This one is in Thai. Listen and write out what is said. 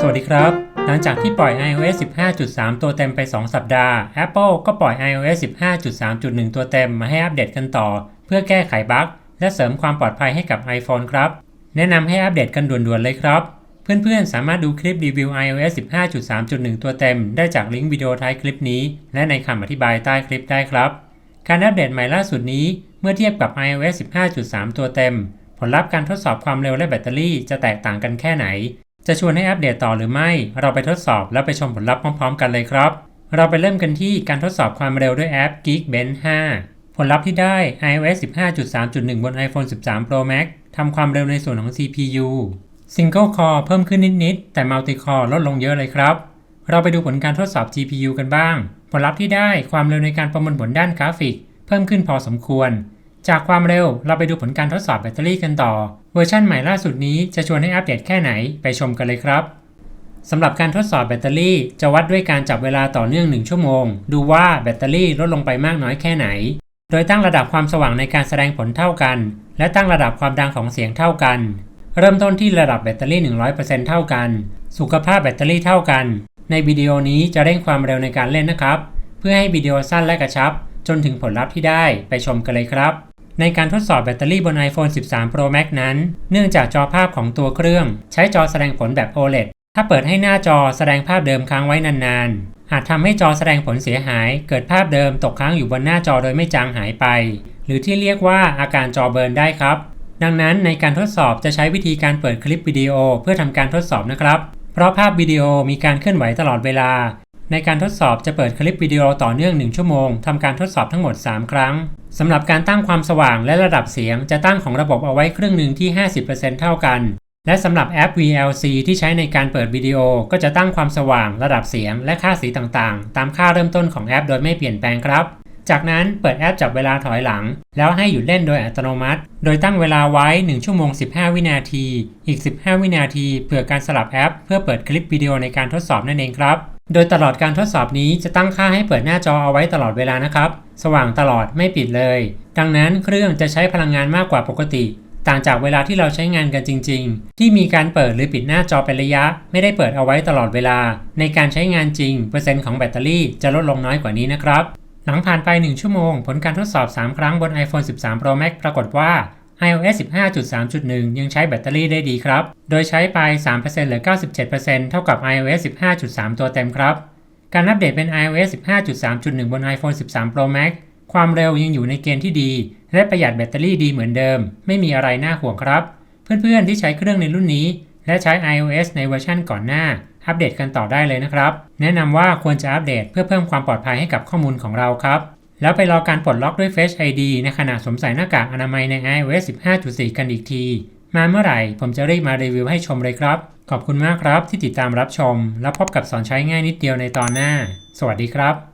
สวัสดีครับ หลังจากที่ปล่อย iOS 15.3 ตัวเต็มไป 2 สัปดาห์ Apple ก็ปล่อย iOS 15.3.1 ตัวเต็มมาให้อัปเดตกันต่อ เพื่อแก้ไขบั๊กและเสริมความปลอดภัยให้กับ iPhone ครับ แนะนำให้อัปเดตกันด่วนๆเลยครับ เพื่อนๆ สามารถดูคลิปรีวิว iOS 15.3.1 ตัวเต็ม ได้จากลิงก์วิดีโอท้ายคลิปนี้ และในคำอธิบายใต้คลิปได้ครับ การอัปเดตใหม่ล่าสุดนี้เมื่อเทียบกับ iOS 15.3 ตัวเต็ม ผลลัพธ์การทดสอบความเร็วและแบตเตอรี่จะแตกต่างกันแค่ไหน จะชวนให้อัปเดตต่อหรือไม่ เราไปทดสอบแล้วไปชมผลลัพธ์พร้อมๆ กันเลยครับ เราไปเริ่มกันที่การทดสอบความเร็วด้วยแอป Geekbench 5 ผลลัพธ์ที่ได้ iOS 15.3.1 บน iPhone 13 Pro Max ทำความเร็วในส่วนของ CPU Single Core เพิ่มขึ้นนิด ๆ แต่ Multi Core ลดลงเยอะเลยครับ เราไปดูผลการทดสอบ GPU กันบ้าง ผลลัพธ์ที่ได้ความเร็วในการประมวลผลด้านกราฟิก เพิ่มขึ้นพอสมควร จากความเร็วเราไปดูผลการทดสอบแบตเตอรี่กันต่อ เวอร์ชันใหม่ล่าสุดนี้จะชวนให้อัปเดตแค่ไหนไปชมกันเลยครับสำหรับการทดสอบแบตเตอรี่จะวัดด้วยการจับเวลาต่อเนื่อง 1 ชั่วโมง ดูว่าแบตเตอรี่ลดลงไปมากน้อยแค่ไหน โดยตั้งระดับความสว่างในการแสดงผลเท่ากัน และตั้งระดับความดังของเสียงเท่ากัน เริ่มต้นที่ระดับแบตเตอรี่ 100%เท่ากัน สุขภาพแบตเตอรี่เท่ากัน ในวิดีโอนี้จะเร่งความเร็วในการเล่นนะครับ เพื่อให้วิดีโอสั้นและกระชับ จนถึงผลลัพธ์ที่ได้ไปชมกันเลยครับ ในการทดสอบแบตเตอรี่บน iPhone 13 Pro Max นั้น เนื่องจากจอภาพของตัวเครื่อง ใช้จอแสดงผลแบบ OLED ถ้าเปิดให้หน้าจอแสดงภาพเดิมค้างไว้นานๆ อาจทำให้จอแสดงผลเสียหาย เกิดภาพเดิมตกค้างอยู่บนหน้าจอโดยไม่จางหายไป หรือที่เรียกว่าอาการจอเบิร์นได้ครับ ดังนั้นในการทดสอบจะใช้วิธีการเปิดคลิปวิดีโอเพื่อทำการทดสอบนะครับ เพราะภาพวิดีโอมีการเคลื่อนไหวตลอดเวลา ในการทดสอบจะเปิดคลิปวิดีโอต่อเนื่อง 1 ชั่วโมงทำการทดสอบทั้งหมด 3 ครั้งสำหรับการตั้งความสว่างและระดับเสียง จะตั้งของระบบเอาไว้ครึ่งหนึ่งที่ 50%เท่ากัน และสำหรับแอป VLC ที่ใช้ในการเปิดวิดีโอ ก็จะตั้งความสว่าง ระดับเสียง และค่าสีต่างๆ ตามค่าเริ่มต้นของแอป โดยไม่เปลี่ยนแปลงครับ จากนั้นเปิดแอปจับเวลาถอยหลัง แล้วให้หยุดเล่นโดยอัตโนมัติ โดยตั้งเวลาไว้ 1 ชั่วโมง 15 วินาที อีก 15 วินาทีเผื่อการสลับแอป เพื่อเปิดคลิปวิดีโอในการทดสอบนั่นเองครับ โดยตลอดการทดสอบนี้จะตั้งค่าให้เปิดหน้าจอเอาไว้ตลอดเวลานะครับ สว่างตลอดไม่ปิดเลย ดังนั้นเครื่องจะใช้พลังงานมากกว่าปกติ ต่างจากเวลาที่เราใช้งานกันจริง ๆ ที่มีการเปิดหรือปิดหน้าจอเป็นระยะ ไม่ได้เปิดเอาไว้ตลอดเวลา ในการใช้งานจริง เปอร์เซ็นต์ของแบตเตอรี่จะลดลงน้อยกว่านี้นะครับ หลังผ่านไป 1 ชั่วโมง ผลการทดสอบ 3 ครั้งบน iPhone 13 Pro Max ปรากฏว่า iOS 15.3.1 ยังใช้แบตเตอรี่ได้ดีครับ โดยใช้ไป3%เหลือ 97%เท่ากับ iOS 15.3 ตัวเต็มครับ การอัปเดตเป็น iOS 15.3.1 บน iPhone 13 Pro Max ความเร็วยังอยู่ในเกณฑ์ที่ดี และประหยัดแบตเตอรี่ดีเหมือนเดิม ไม่มีอะไรน่าห่วงครับ เพื่อนๆที่ใช้เครื่องในรุ่นนี้ และใช้ iOS ในเวอร์ชั่นก่อนหน้า อัปเดตกันต่อได้เลยนะครับ แนะนำว่าควรจะอัปเดตเพื่อเพิ่มความปลอดภัยให้กับข้อมูลของเราครับ แล้วไปรอการปลดล็อกด้วย Face ID ในขณะสวมใส่หน้ากากอนามัยใน iOS 15.4 กันอีกที มาเมื่อไหร่ผมจะรีบมารีวิวให้ชมเลยครับ ขอบคุณมากครับที่ติดตามรับชม แล้วพบกับสอนใช้ง่ายนิดเดียวในตอนหน้า สวัสดีครับ